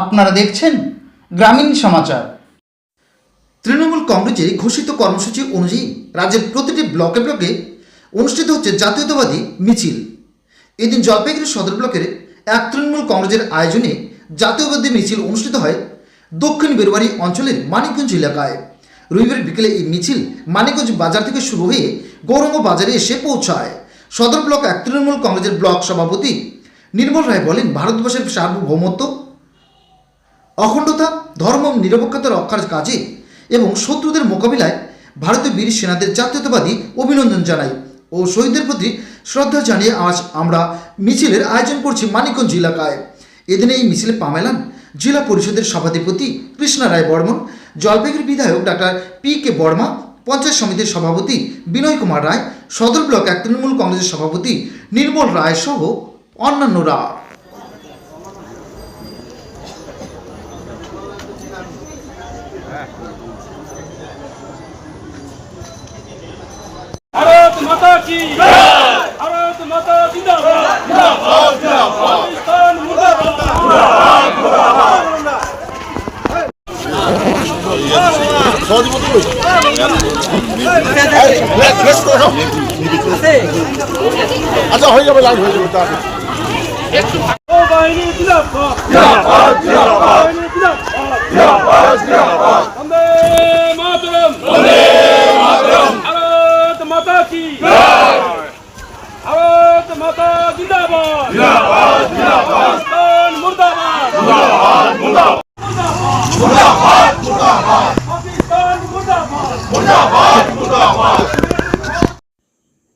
আপনারা দেখছেন গ্রামীণ সমাচার। তৃণমূল কংগ্রেসের ঘোষিত কর্মসূচি অনুযায়ী রাজ্যের প্রতিটি ব্লকে ব্লকে অনুষ্ঠিত হচ্ছে জাতীয়তাবাদী মিছিল। এদিন জলপাইগুড়ি সদর ব্লকের এক তৃণমূল কংগ্রেসের আয়োজনে জাতীয়বাদী মিছিল অনুষ্ঠিত হয় দক্ষিণ বেরুয়ারি অঞ্চলের মানিকগঞ্জ এলাকায়। রবিবার বিকেলে এই মিছিল মানিকগঞ্জ বাজার থেকে শুরু হয়ে গৌরঙ্গ বাজারে এসে পৌঁছায়। সদর ব্লক এক তৃণমূল কংগ্রেসের ব্লক সভাপতি নির্মল রায় বলেন, ভারতবর্ষের সার্বভৌমত্ব, অখণ্ডতা, ধর্ম, নিরপেক্ষতা রক্ষার কাজে এবং শত্রুদের মোকাবিলায় ভারতীয় বীর সেনাদের জাতীয়তাবাদী অভিনন্দন জানাই ও শহীদদের প্রতি শ্রদ্ধা জানিয়ে আজ আমরা মিছিলের আয়োজন করছি মানিকগঞ্জ এলাকায়। এদিন এই মিছিলে পা মেলান জেলা পরিষদের সভাধিপতি কৃষ্ণা রায় বর্মন জলপাইগুড়ি বিধায়ক doctor P K Barma panchayat সমিতির সভাপতি বিনয় কুমার রায় সদর ব্লক এক তৃণমূল কংগ্রেসের সভাপতি নির্মল রায় সহ অন্যান্যরা। ভারত মাতা কি ভারত জিন্দাবাদ। পাকিস্তান মুর্দাবাদ। আচ্ছা হয়ে যাবে লাইন হয়ে যাবে মাতা জিন্দাবাদ জিন্দাবাদ পাকিস্তান মুর্দাবাদ। পাকিস্তান মুর্দাবাদ